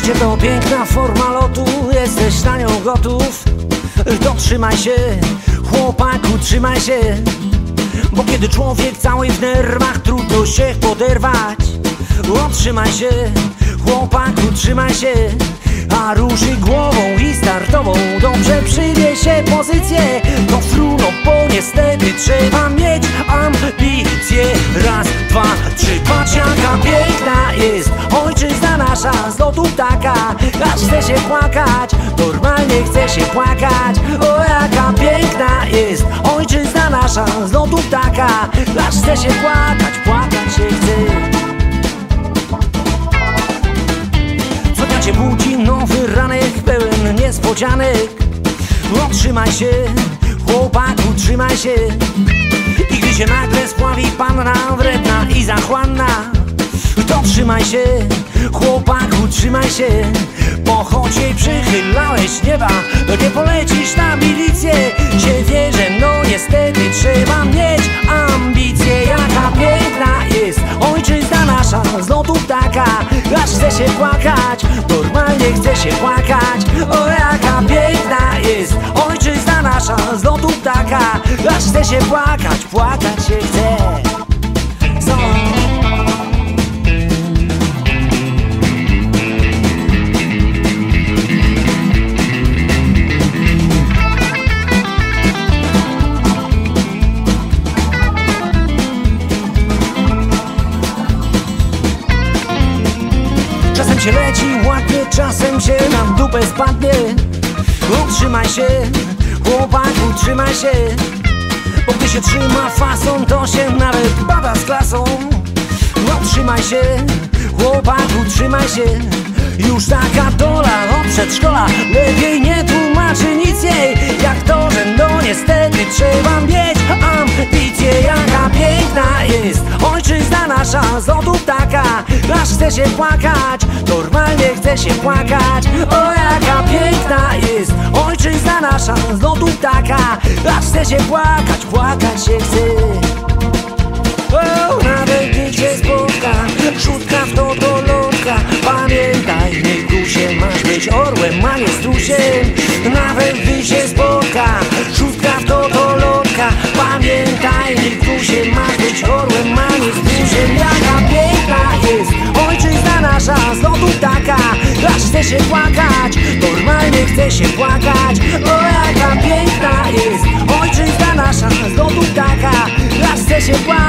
Życie to piękna forma lotu, jesteś na nią gotów. To trzymaj się, chłopaku, trzymaj się Bo kiedy człowiek cały w nerwach, trudno się poderwać. Otrzymaj się, chłopaku, trzymaj się a ruszy głową i startową. Dobrze się płakać, normalnie chce się płakać. O jaka piękna jest Ojczyzna nasza. Z lotu ptaka. Aż chce się płakać, płakać się chce. Cię budzi nowy ranek pełen niespodzianek? Otrzymaj się, chłopaku, trzymaj się. I gdy się nagle spławi panna wredna i zachłanna To trzymaj się, chłopaku, trzymaj się Choć jej przychylałeś nieba To nie polecisz na milicję. Się wierzę, no niestety trzeba mieć ambicje. Jaka piękna jest ojczyzna nasza z lotu ptaka Aż chce się płakać Normalnie chce się płakać. O jaka piękna jest ojczyzna nasza z lotu ptaka Aż chce się płakać, płakać się chce Czasem się leci ładnie, czasem się na dupę spadnie. Utrzymaj się, chłopaku, trzymaj się. Bo gdy się trzyma fason, to się nawet bada z klasą. Utrzymaj się, chłopaku, trzymaj się Już taka dola od przedszkola. Lepiej nie tłumaczy nic jej. Jak to, że no niestety trzeba mieć ambicje. Jaka piękna jest ojczyzna nasza. Z lotu ptaka Aż chce się płakać, normalnie chce się płakać. O jaka piękna jest ojczyzna nasza. Z lotu ptaka Aż chce się płakać, płakać się chce. O, być orłem ma nic Jaka piękna jest. Ojczyzna nasza Znowu taka, aż chce się płakać Normalnie chce się płakać O jaka piękna jest. Ojczyzna nasza Znowu taka, aż chce się płakać.